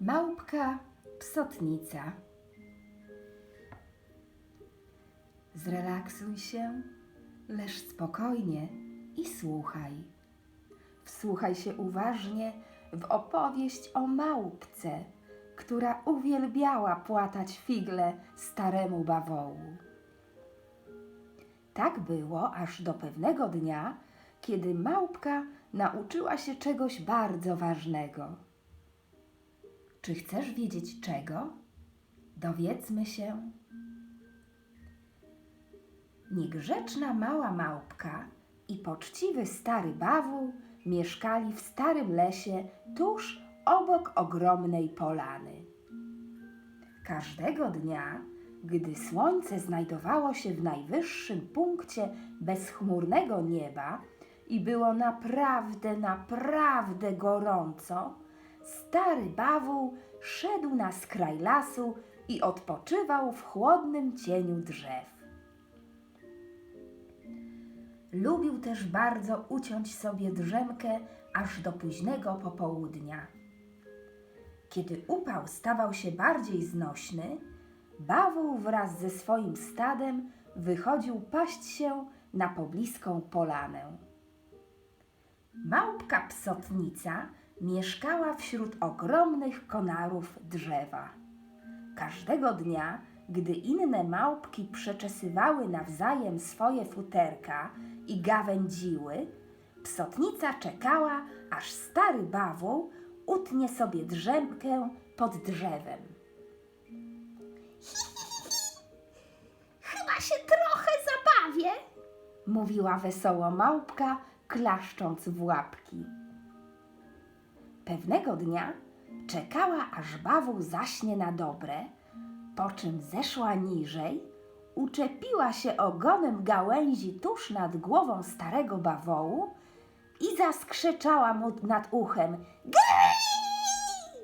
Małpka psotnica. Zrelaksuj się, leż spokojnie i słuchaj. Wsłuchaj się uważnie w opowieść o małpce, która uwielbiała płatać figle staremu bawołu. Tak było aż do pewnego dnia, kiedy małpka nauczyła się czegoś bardzo ważnego. Czy chcesz wiedzieć czego? Dowiedzmy się. Niegrzeczna mała małpka i poczciwy stary bawół mieszkali w starym lesie tuż obok ogromnej polany. Każdego dnia, gdy słońce znajdowało się w najwyższym punkcie bezchmurnego nieba i było naprawdę, naprawdę gorąco, stary bawół szedł na skraj lasu i odpoczywał w chłodnym cieniu drzew. Lubił też bardzo uciąć sobie drzemkę aż do późnego popołudnia. Kiedy upał stawał się bardziej znośny, bawół wraz ze swoim stadem wychodził paść się na pobliską polanę. Małpka psotnica mieszkała wśród ogromnych konarów drzewa. Każdego dnia, gdy inne małpki przeczesywały nawzajem swoje futerka i gawędziły, psotnica czekała, aż stary bawół utnie sobie drzemkę pod drzewem. Chyba się trochę zabawię. mówiła wesoło małpka, klaszcząc w łapki. Pewnego dnia czekała, aż bawół zaśnie na dobre, po czym zeszła niżej, uczepiła się ogonem gałęzi tuż nad głową starego bawołu i zaskrzeczała mu nad uchem Gej!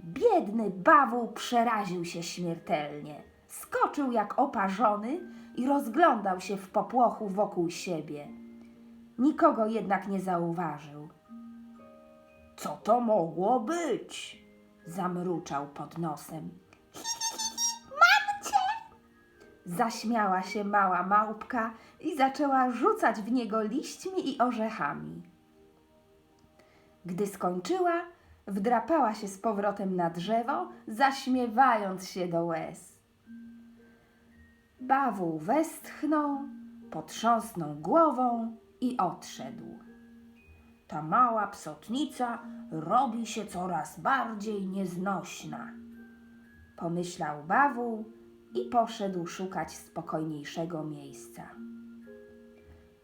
Biedny bawół przeraził się śmiertelnie. Skoczył jak oparzony i rozglądał się w popłochu wokół siebie. Nikogo jednak nie zauważył. Co to mogło być? Zamruczał pod nosem. Mam cię! Zaśmiała się mała małpka i zaczęła rzucać w niego liśćmi i orzechami. Gdy skończyła, wdrapała się z powrotem na drzewo, zaśmiewając się do łez. Bawół westchnął, potrząsnął głową i odszedł. Ta mała psotnica robi się coraz bardziej nieznośna, pomyślał Bawół i poszedł szukać spokojniejszego miejsca.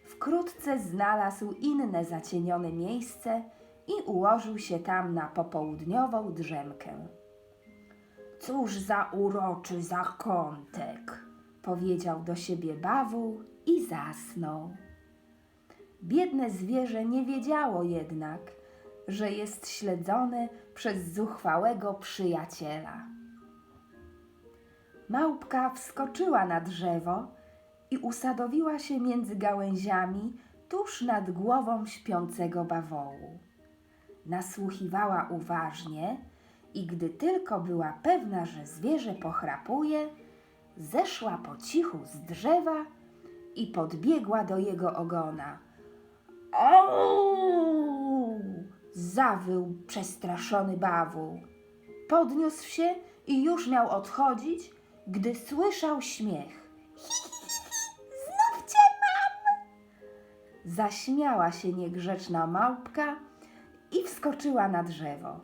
Wkrótce znalazł inne zacienione miejsce i ułożył się tam na popołudniową drzemkę. Cóż za uroczy zakątek, powiedział do siebie Bawół i zasnął. Biedne zwierzę nie wiedziało jednak, że jest śledzone przez zuchwałego przyjaciela. Małpka wskoczyła na drzewo i usadowiła się między gałęziami tuż nad głową śpiącego bawołu. Nasłuchiwała uważnie i gdy tylko była pewna, że zwierzę pochrapuje, zeszła po cichu z drzewa i podbiegła do jego ogona. Zawył przestraszony bawół. Podniósł się i już miał odchodzić, gdy słyszał śmiech. Znów cię mam! Zaśmiała się niegrzeczna małpka i wskoczyła na drzewo.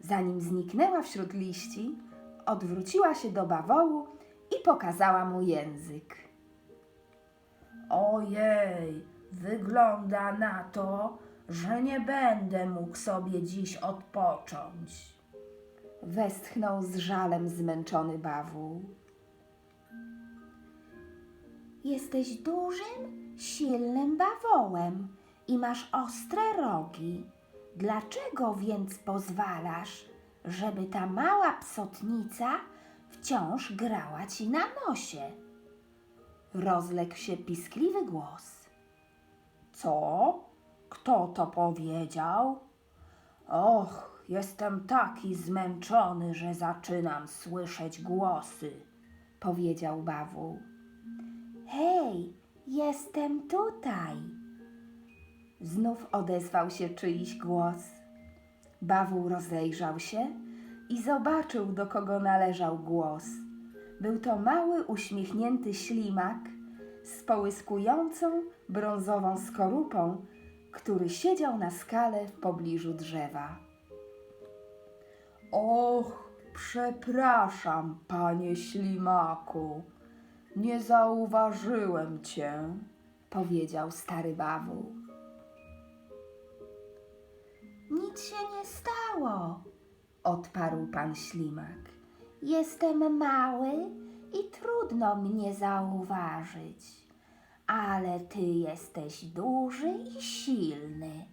Zanim zniknęła wśród liści, odwróciła się do bawołu i pokazała mu język. Ojej, wygląda na to, że nie będę mógł sobie dziś odpocząć. Westchnął z żalem zmęczony bawół. Jesteś dużym, silnym bawołem i masz ostre rogi. Dlaczego więc pozwalasz, żeby ta mała psotnica wciąż grała ci na nosie? Rozległ się piskliwy głos. Co? Kto to powiedział? Och, jestem taki zmęczony, że zaczynam słyszeć głosy, powiedział Bawu. Hej, jestem tutaj. Znów odezwał się czyjś głos. Bawu rozejrzał się i zobaczył, do kogo należał głos. Był to mały, uśmiechnięty ślimak z połyskującą brązową skorupą, który siedział na skale w pobliżu drzewa. Och, przepraszam, panie ślimaku, nie zauważyłem cię, powiedział stary bawu. Nic się nie stało. odparł pan ślimak. Jestem mały i trudno mnie zauważyć, ale ty jesteś duży i silny.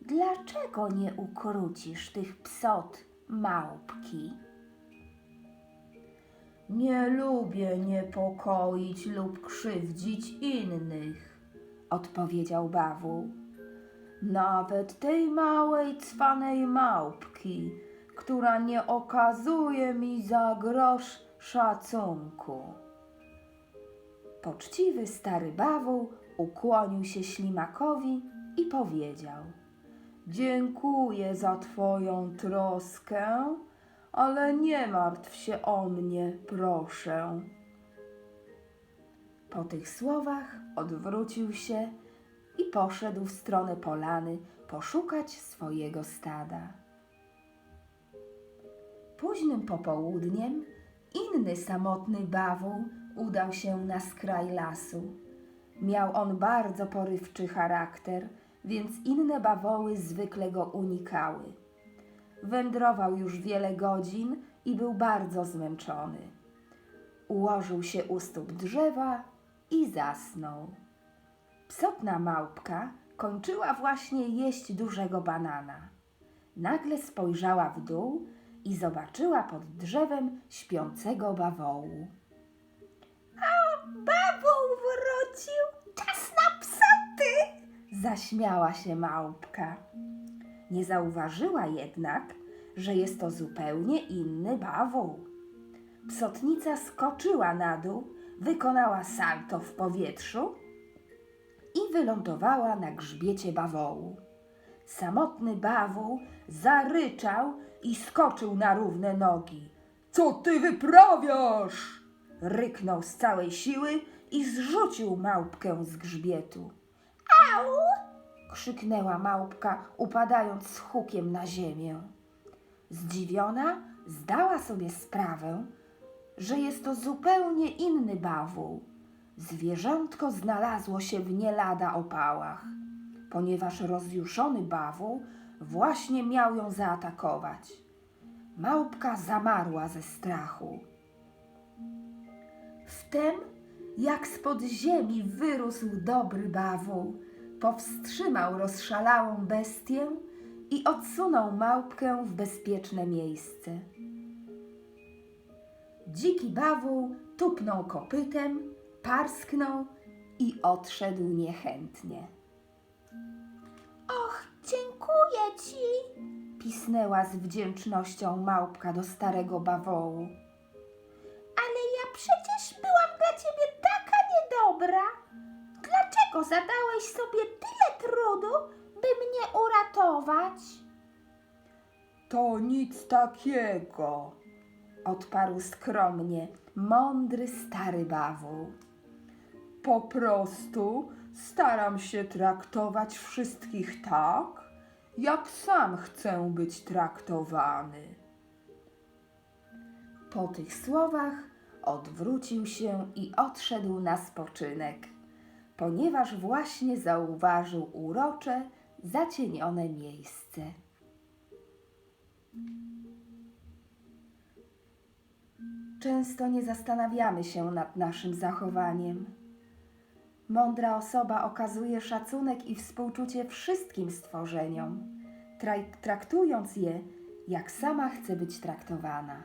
Dlaczego nie ukrócisz tych psot małpki? Nie lubię niepokoić lub krzywdzić innych, odpowiedział bawu. Nawet tej małej, cwanej małpki, która nie okazuje mi za grosz szacunku. Poczciwy stary bawu ukłonił się ślimakowi i powiedział: Dziękuję za twoją troskę, ale nie martw się o mnie, proszę. Po tych słowach odwrócił się i poszedł w stronę polany poszukać swojego stada. Późnym popołudniem inny samotny bawu udał się na skraj lasu. Miał on bardzo porywczy charakter, więc inne bawoły zwykle go unikały. Wędrował już wiele godzin i był bardzo zmęczony. Ułożył się u stóp drzewa i zasnął. Psotna małpka kończyła właśnie jeść dużego banana. Nagle spojrzała w dół i zobaczyła pod drzewem śpiącego bawołu. Bawu wrócił! Czas na psoty! Zaśmiała się małpka. Nie zauważyła jednak, że jest to zupełnie inny bawół. Psotnica skoczyła na dół, wykonała salto w powietrzu i wylądowała na grzbiecie bawołu. Samotny bawół zaryczał i skoczył na równe nogi. Co ty wyprawiasz? Ryknął z całej siły i zrzucił małpkę z grzbietu. Au! krzyknęła małpka, upadając z hukiem na ziemię. Zdziwiona zdała sobie sprawę, że jest to zupełnie inny bawół. Zwierzątko znalazło się w nie lada opałach, ponieważ rozjuszony bawół właśnie miał ją zaatakować. Małpka zamarła ze strachu. Wtem, jak spod ziemi wyrósł dobry bawół, powstrzymał rozszalałą bestię i odsunął małpkę w bezpieczne miejsce. Dziki bawół tupnął kopytem, parsknął i odszedł niechętnie. Dziękuję ci! Pisnęła z wdzięcznością małpka do starego bawołu. Ale ja przecież byłam dla ciebie taka niedobra. Dlaczego zadałeś sobie tyle trudu, by mnie uratować? To nic takiego, odparł skromnie mądry stary bawół. Po prostu staram się traktować wszystkich tak, jak sam chcę być traktowany. Po tych słowach odwrócił się i odszedł na spoczynek, ponieważ właśnie zauważył urocze, zacienione miejsce. Często nie zastanawiamy się nad naszym zachowaniem. Mądra osoba okazuje szacunek i współczucie wszystkim stworzeniom, traktując je, jak sama chce być traktowana.